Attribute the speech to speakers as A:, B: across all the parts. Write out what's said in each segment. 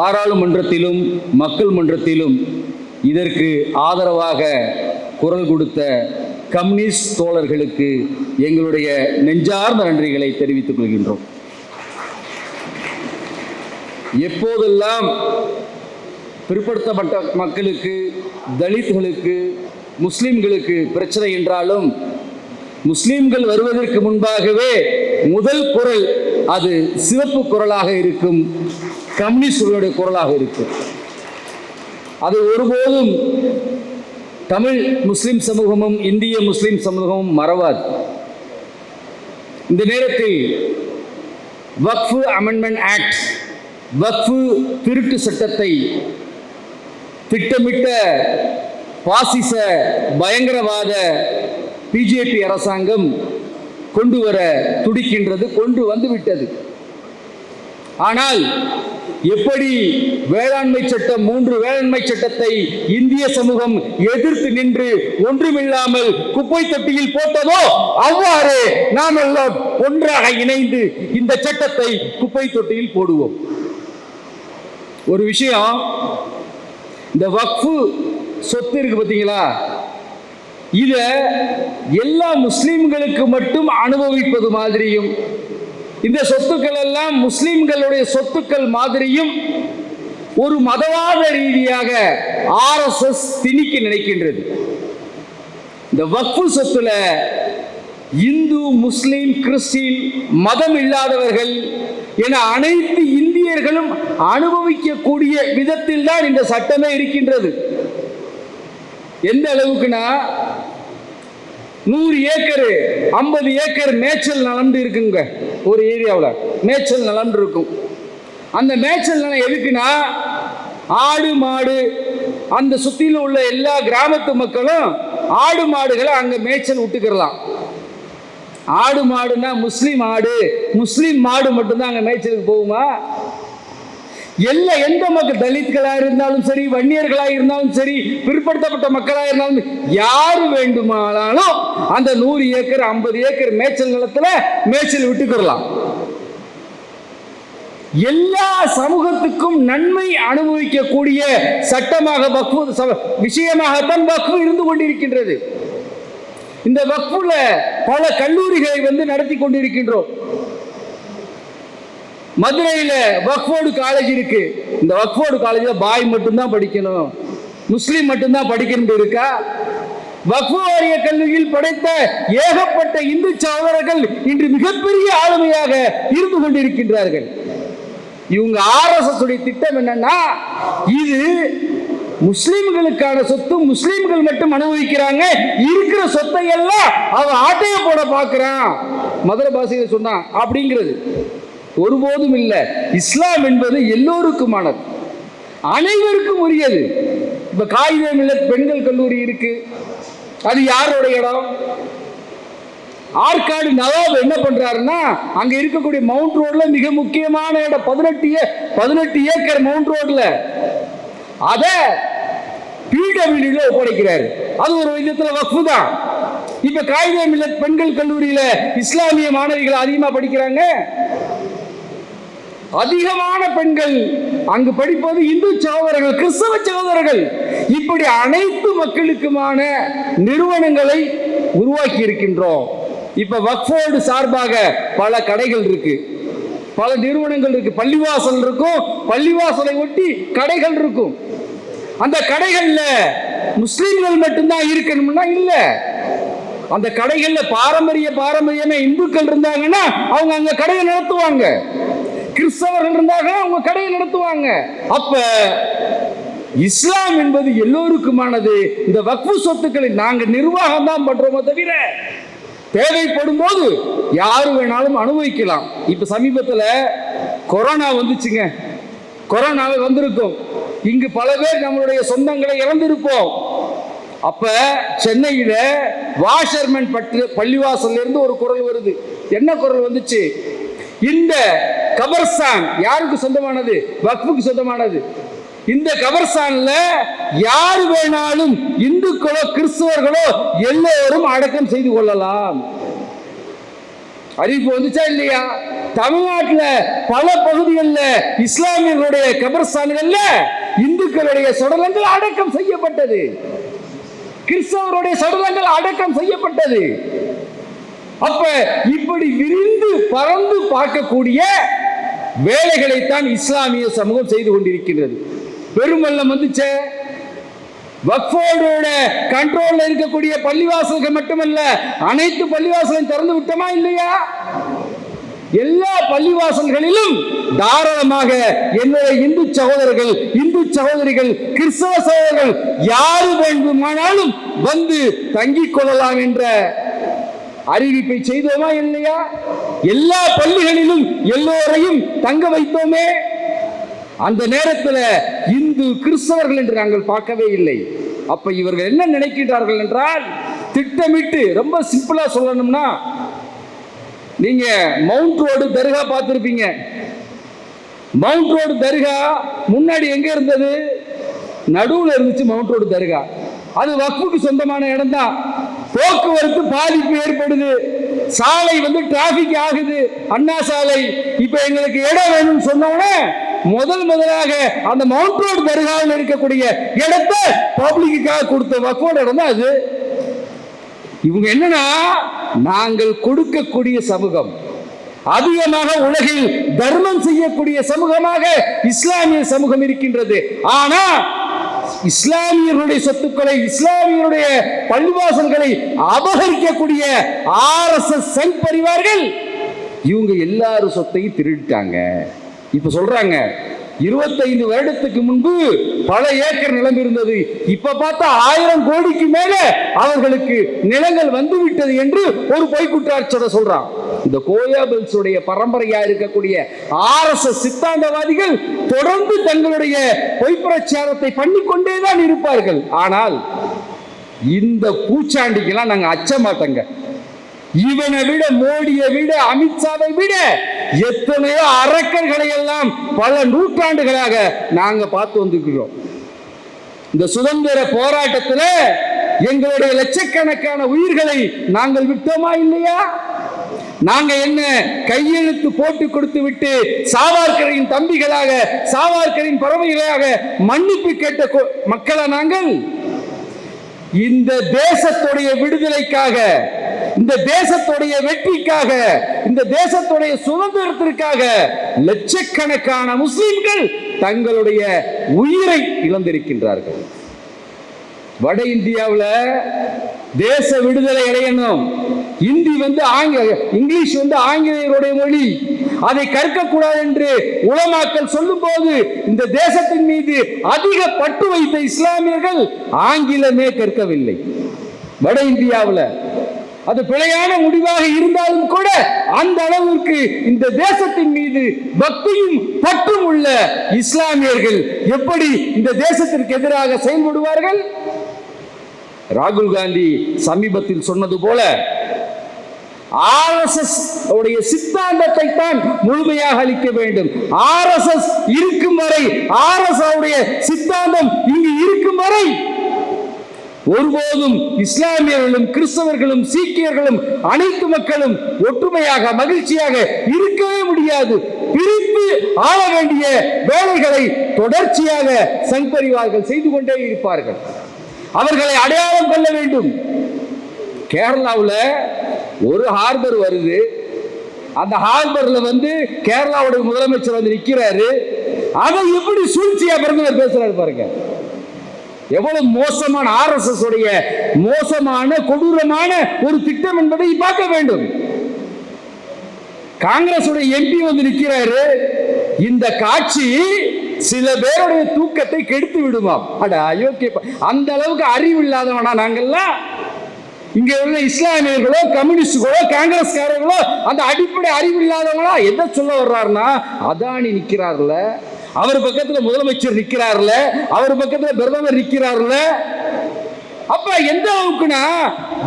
A: பாராளுமன்றத்திலும் மக்கள் மன்றத்திலும் இதற்கு ஆதரவாக குரல் கொடுத்த கம்யூனிஸ்ட் தோழர்களுக்கு எங்களுடைய நெஞ்சார்ந்த நன்றிகளை தெரிவித்துக் கொள்கின்றோம். எப்போதெல்லாம் பிற்படுத்தப்பட்ட மக்களுக்கு தலித்களுக்கு முஸ்லிம்களுக்கு பிரச்சனை என்றாலும் முஸ்லிம்கள் வருவதற்கு முன்பாகவே முதல் குரல் அது சிவப்பு குரலாக இருக்கும் கம்யூனிஸ்டுகளுடைய குரலாக இருக்கும். அது ஒருபோதும் தமிழ் முஸ்லிம் சமூகமும் இந்திய முஸ்லிம் சமூகமும் மறவாது. இந்த நேரத்தில் வக்ஃபு அமெண்ட்மெண்ட் ஆக்ட் வக்ஃபு திருட்டு சட்டத்தை திட்டமிட்ட பாசிச பயங்கரவாத பிஜேபி அரசாங்கம் கொண்டு வர துடிக்கின்றது கொண்டு வந்து விட்டது. ஆனால் எப்படி வேளாண்மை சட்டம் மூன்று வேளாண்மை சட்டத்தை இந்திய சமூகம் எதிர்த்து நின்று ஒன்றுமில்லாமல் குப்பை தொட்டியில் போட்டதோ அவ்வாறு நாம் எல்லாம் ஒன்றாக இணைந்து இந்த சட்டத்தை குப்பை தொட்டியில் போடுவோம். ஒரு விஷயம் இந்த வக்ஃபு சொத்து இருக்கு பார்த்தீங்களா? இதை எல்லா முஸ்லீம்களுக்கு மட்டும் அனுபவிப்பது மாதிரியும் இந்த சொத்துக்கள் எல்லாம் முஸ்லீம்களுடைய சொத்துக்கள் மாதிரியும் ஒரு மதவாத ரீதியாக ஆர்எஸ்எஸ் திணிக்க நினைக்கின்றது. இந்த வக்ஃபு சொத்துல இந்து முஸ்லீம் கிறிஸ்டின் மதம் இல்லாதவர்கள் என அனைத்து இந்தியர்களும் அனுபவிக்கக்கூடிய விதத்தில் தான் இந்த சட்டமே இருக்கின்றது. எந்த அளவுக்குன்னா? நூறு ஏக்கர் ஐம்பது ஏக்கர் மேய்ச்சல் நலந்து இருக்குங்க ஒரு ஏரியாவில். மேய்ச்சல் நலந்து இருக்கும். அந்த மேய்ச்சல் நிலம் எதுக்குன்னா ஆடு மாடு அந்த சுற்றியில் உள்ள எல்லா கிராமத்து மக்களும் ஆடு மாடுகளை அங்கே மேய்ச்சல் விட்டுக்கிறலாம். ஆடு மாடுனா முஸ்லீம் ஆடு முஸ்லீம் மாடு மட்டும்தான் அங்கே மேய்ச்சலுக்கு போகுமா? எல்லா எந்த மக்கள் தலித்களா இருந்தாலும் சரி வன்னியர்களா இருந்தாலும் சரி பிற்படுத்தப்பட்ட மக்களா இருந்தாலும் யாரு வேண்டுமானாலும் அந்த நூறு ஏக்கர் ஐம்பது ஏக்கர் மேய்ச்சல் நிலத்துல மேய்ச்சல் விட்டுக்கிறலாம் எல்லா சமூகத்துக்கும் நன்மை அனுபவிக்கக்கூடிய சட்டமாக வக்ஃபு ச- விஷயமாகத்தான் வக்ஃபு இருந்து கொண்டிருக்கின்றது. இந்த வக்ஃபுல பல கல்லூரிகளை வந்து நடத்தி கொண்டிருக்கின்றோம். மதுரையில் வக்ஃபோர்டு காலேஜ் இருக்கு. இந்த வக்ஃபோர்டு காலேஜில் பாய் மட்டும்தான் படிக்கணும். முஸ்லீம் மட்டும்தான் படிக்கணும் இருக்கா? வக்ஃபு வாரிய கல்வியில் படைத்த ஏகப்பட்ட இந்து சகோதரர்கள் இன்று மிகப்பெரிய ஆளுமையாக இருந்து கொண்டிருக்கின்றார்கள். இவங்க ஆர்எஸ்எஸ் உடைய திட்டம் என்னன்னா இது முஸ்லிம்களுக்கான சொத்து முஸ்லிம்கள் மட்டும் அனுபவிக்கிறாங்க. இருக்கிற சொத்தை எல்லாம் அவன் ஆட்டைய போட பார்க்கிறான். மதுரை பாசிகள் சொன்னான் அப்படிங்கிறது. ஒருபோதும் இல்லை. இஸ்லாம் என்பது எல்லோருக்குமானது. அனைவருக்கும் உரியது. இப்ப காகிதம் மில்லத் பெண்கள் கல்லூரி இருக்கு. அது யாருடைய இடம்? ஆற்காடு நவாப் என்ன பண்றாருன்னா அங்க இருக்கக்கூடிய மவுண்ட் ரோட்ல மிக முக்கியமான இடம். பதினெட்டு ஏ பதினெட்டு ஏக்கர் மவுண்ட் ரோட்ல. அத பிடபிள்யூல ஒப்படைக்கிறாரு. அது ஒரு விதத்துல வக்ஃபு தான் இப்ப காகித மில்லத் பெண்கள் கல்லூரியில இஸ்லாமிய மாணவிகள் அதிகமா படிக்கிறாங்க. அதிகமான பெண்கள் அங்கு படிப்பது இந்து சகோதரர்கள் கிறிஸ்தவ சகோதரர்கள். இப்படி அனைத்து மக்களுக்குமான நிறுவனங்களை உருவாக்கி இருக்கின்றோம் இப்ப வக்ஃபோர்டு சார்பாக பல கடைகள் இருக்கு. பல நிறுவனங்கள் இருக்கு. பள்ளிவாசல் இருக்கும். பள்ளிவாசலை ஒட்டி கடைகள் இருக்கும். அந்த கடைகள்ல முஸ்லீம்கள் மட்டும்தான் இருக்கணும்னா இல்ல. அந்த கடைகள்ல பாரம்பரிய பாரம்பரியமே இந்துக்கள் இருந்தாங்கன்னா அவங்க அங்க கடையை நடத்துவாங்க. கிறிஸ்தவர்கள் இருந்தாக அவங்க கடையை நடத்துவாங்க. அப்ப இஸ்லாம் என்பது எல்லோருக்குமானது. இந்த வக்ஃபு சொத்துக்களை நாங்க நிர்வாகம் தான் பண்றோமோ தவிர தேவைப்படும் போது யாரு வேணாலும் அனுபவிக்கலாம். இப்ப சமீபத்துல கொரோனா வந்துச்சுங்க. கொரோனாவை வந்திருக்கும். இங்கு பல பேர் நம்மளுடைய சொந்தங்களை இழந்திருப்போம். அப்ப சென்னையில வாஷர்மேன் பட்டு பள்ளிவாசல்ல இருந்து ஒரு குரல் வருது. என்ன குரல் வந்துச்சு? இந்த கபர்ஸ்தான் யாருக்கு சொந்தமானது? வக்ஃபுக்கு சொந்தமானது. இந்த கபர்ஸ்தான்ல யார் வேணாலும் இந்துக்களோ கிறிஸ்தவர்களோ எல்லோரும் அடக்கம் செய்து கொள்ளலாம். அறிவிப்பு வந்துச்சா இல்லையா? தமிழ்நாட்டில் பல பகுதிகளில் இஸ்லாமியர்களுடைய கபர்ஸ்தான்கள்ல இந்துக்களுடைய சடலங்கள் அடக்கம் செய்யப்பட்டது. கிறிஸ்தவருடைய சடலங்கள் அடக்கம் செய்யப்பட்டது. அப்ப இப்படி விரிந்து பறந்து பார்க்கக்கூடிய வேலைகளைத்தான் இஸ்லாமிய சமூகம் செய்து கொண்டிருக்கின்றது. பெருமல்லம் வந்துச்சே. வக்ஃபோர்டோட கண்ட்ரோல்ல இருக்கக்கூடிய பள்ளிவாசல்கள் மட்டுமல்ல அனைத்து பள்ளிவாசலையும் திறந்து விட்டோமா இல்லையா? எல்லா பள்ளிவாசல்களிலும் தாராளமாக என்னுடைய இந்து சகோதரர்கள் இந்து சகோதரிகள் கிறிஸ்தவ சகோதரர்கள் யாரு வேண்டுமானாலும் வந்து தங்கிக் கொள்ளலாம் என்ற அறிவிப்பை செய்தோமா இல்லையா? எல்லா பள்ளிகளிலும் எல்லோரையும் தங்க வைத்தோமே. அந்த நேரத்தில் இந்து கிறிஸ்தவர்கள் என்று நாங்கள் பார்க்கவே இல்லை. அப்ப இவர்கள் என்ன நினைக்கிறார்கள் என்றால் திட்டமிட்டு ரொம்ப சிம்பிளா சொல்லணும்னா நீங்க மவுண்ட் ரோடு தர்கா பார்த்துருப்பீங்க. மவுண்ட் ரோடு தர்கா முன்னாடி எங்க இருந்தது? நடுவில் இருந்துச்சு மவுண்ட் ரோடு தர்கா. அது வக்ஃபுக்கு சொந்தமான இடம் தான் போக்குவரத்து பாதிப்பு ஏற்படுது. சாலை வந்து டிராபிக் ஆகுது. அண்ணா சாலை இப்ப எங்களுக்கு இடம் வேணும்னு சொன்னோடனே முதல் முதலாக அந்த மவுண்ட் ரோடு தருகாவில் இருக்கக்கூடிய இடத்தை பப்ளிக்காக கொடுத்த வக்கோட இடம் தான் அது. இவங்க என்னன்னா நாங்கள் கொடுக்கக்கூடிய சமூகம். அதிகமாக உலகில் தர்மம் செய்யக்கூடிய சமூகமாக இஸ்லாமிய சமூகம் இருக்கின்றது. ஆனா இஸ்லாமியர்களுடைய சொத்துக்களை இஸ்லாமியருடைய பள்ளிவாசல்களை அபகரிக்கக்கூடிய ஆர் எஸ் எஸ் சங் பரிவார்கள். இவங்க எல்லாரும் சொத்தையும் திருடிட்டாங்க. இப்ப சொல்றாங்க இருபத்தைந்து வருடத்துக்கு முன்பு பல ஏக்கர் நிலம் இருந்தது. இப்ப பார்த்தா ஆயிரம் கோடிக்கு மேல அவர்களுக்கு நிலங்கள் வந்து விட்டது என்று ஒரு பொய் சொல்றான். இந்த கோயாபல்ஸ் பரம்பரையா இருக்கக்கூடிய ஆர் எஸ் எஸ் சித்தாந்தவாதிகள் தொடர்ந்து தங்களுடைய பொய்ப்பிரச்சாரத்தை பிரச்சாரத்தை இருப்பார்கள். ஆனால் இந்த பூச்சாண்டிக்கெல்லாம் நாங்க அச்ச மாட்டோங்க. இவனை விட மோடியை விட அமித்ஷாவை விட எத்தனையோ அரக்கர்களை எல்லாம் பல நூற்றாண்டுகளாக நாங்க பார்த்து வந்திருக்கிறோம். இந்த சுதந்திர போராட்டத்தில் எங்களுடைய லட்சக்கணக்கான உயிர்களை நாங்கள் விட்டோமா இல்லையா? நாங்க என்ன கையெழுத்து போட்டு கொடுத்து விட்டு சாவார்கரின் தம்பிகளாக சாவார்கரின் பறவைகளாக மன்னிப்பு கேட்ட கொ- மக்களா நாங்கள்? இந்த தேசத்துடைய விடுதலைக்காக இந்த தேசத்துடைய வெற்றிக்காக இந்த தேசத்துடைய சுதந்திரத்திற்காக லட்சக்கணக்கான முஸ்லிம்கள் தங்களுடைய உயிரை இழந்திருக்கின்றார்கள். வட இந்தியாவில் தேச விடுதலை அடையணும். இந்தி வந்து ஆங்கில இங்கிலீஷ் வந்து ஆங்கிலேயருடைய மொழி. அதை கற்கக்கூடாது என்று உலமாக்கள் சொல்லும்போது இந்த தேசத்தின் மீது அதிக பட்டு வைத்த இஸ்லாமியர்கள் ஆங்கிலமே கற்கவில்லை. வட இந்தியாவில். அது பிழையான முடிவாக இருந்தாலும் கூட அந்த அளவிற்கு இந்த தேசத்தின் மீது பக்தியும் பற்றும் உள்ள இஸ்லாமியர்கள் எப்படி இந்த தேசத்திற்கு எதிராக செயல்படுவார்கள்? ராகுல் காந்தி சமீபத்தில் சொன்னது போல ஆர்எஸ்எஸ் உடைய சித்தாந்தத்தை தான் முழுமையாக அளிக்க வேண்டும். ஆர்எஸ்எஸ் இருக்கும் வரை ஆர்எஸ் உடைய சித்தாந்தம் இங்கு இருக்கும் வரை ஒருபோதும் இஸ்லாமியர்களும் கிறிஸ்தவர்களும் சீக்கியர்களும் அனைத்து மக்களும் ஒற்றுமையாக மகிழ்ச்சியாக இருக்கவே முடியாது. பிரித்து ஆள வேண்டிய வேலைகளை தொடர்ச்சியாக சங்பரிவார்கள் செய்து கொண்டே இருப்பார்கள். அவர்களை அடையாளம் கொள்ள வேண்டும். கேரளாவில் ஒரு ஹார்பர் வருது. அந்த ஹார்பர்ல வந்து கேரளாவுடைய முதலமைச்சர் வந்து நிற்கிறாரு அதை எப்படி சூழ்ச்சியா பிறந்தவர் பேசுறாரு பாருங்க. எவ்வளவு மோசமான ஆர்எஸ்எஸ் உடைய மோசமான கொடூரமான ஒரு திட்டம் என்பதை பார்க்க வேண்டும். காங்கிரஸ் எம்பி வந்து நிற்கிறாரு இந்த காட்சி சில பேருடைய தூக்கத்தை கெடுத்து விடுமாம். அட அயோக்கிய அந்த அளவுக்கு அறிவு இல்லாதவனா நாங்கள்லாம்? இங்க உள்ள இஸ்லாமியர்களோ கம்யூனிஸ்டுகளோ காங்கிரஸ்காரர்களோ அந்த அடிப்படை அறிவு இல்லாதவங்களா எதை சொல்ல வர்றாருன்னா அதானி நிக்கிறார்ல அவர் பக்கத்துல முதலமைச்சர் நிக்கிறார்ல அவர் பக்கத்துல பிரதமர் நிக்கிறார்ல. அப்ப எந்த அளவுக்குனா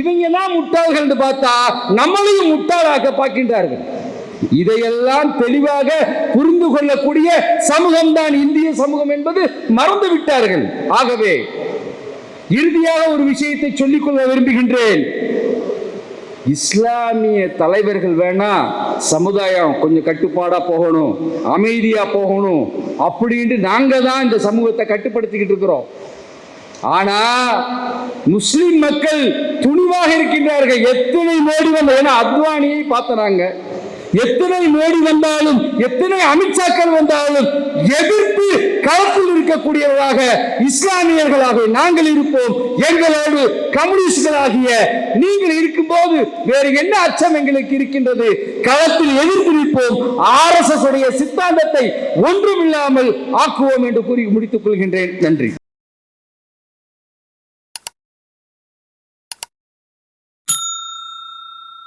A: இவங்க தான் முட்டாள்கள் பார்த்தா நம்மளையும் முட்டாளாக்க பார்க்கின்றார்கள். இதையெல்லாம் தெளிவாக புரிந்து கொள்ளக்கூடிய சமூகம் தான் இந்திய சமூகம் என்பது மறந்து விட்டார்கள். ஆகவே இறுதியாக ஒரு விஷயத்தை சொல்லிக்கொள்ள விரும்புகின்றேன். இஸ்லாமிய தலைவர்கள் வேணா சமுதாயம் கொஞ்சம் கட்டுப்பாடா போகணும் அமைதியா போகணும் அப்படின்ட்டு நாங்க தான் இந்த சமூகத்தை கட்டுப்படுத்திக்கிட்டு இருக்கிறோம். ஆனா முஸ்லிம் மக்கள் துணிவாக இருக்கின்றார்கள். எத்தனை மோடி வந்த ஏன்னா அத்வானியை பார்த்தனாங்க எத்தனை மோடி வந்தாலும் எத்தனை அமித்ஷாக்கள் வந்தாலும் எதிர்ப்பு களத்தில் இருக்கக்கூடியவர்களாக இஸ்லாமியர்களாக நாங்கள் இருப்போம். எங்களோடு கம்யூனிஸ்டுகளாகிய நீங்கள் இருக்கும்போது வேறு என்ன அச்சம் எங்களுக்கு இருக்கின்றது? களத்தில் எதிர்ப்பு நிற்போம். ஆர் எஸ் எஸ் உடைய சித்தாந்தத்தை ஒன்றுமில்லாமல் ஆக்குவோம் என்று கூறி முடித்துக் கொள்கின்றேன். நன்றி.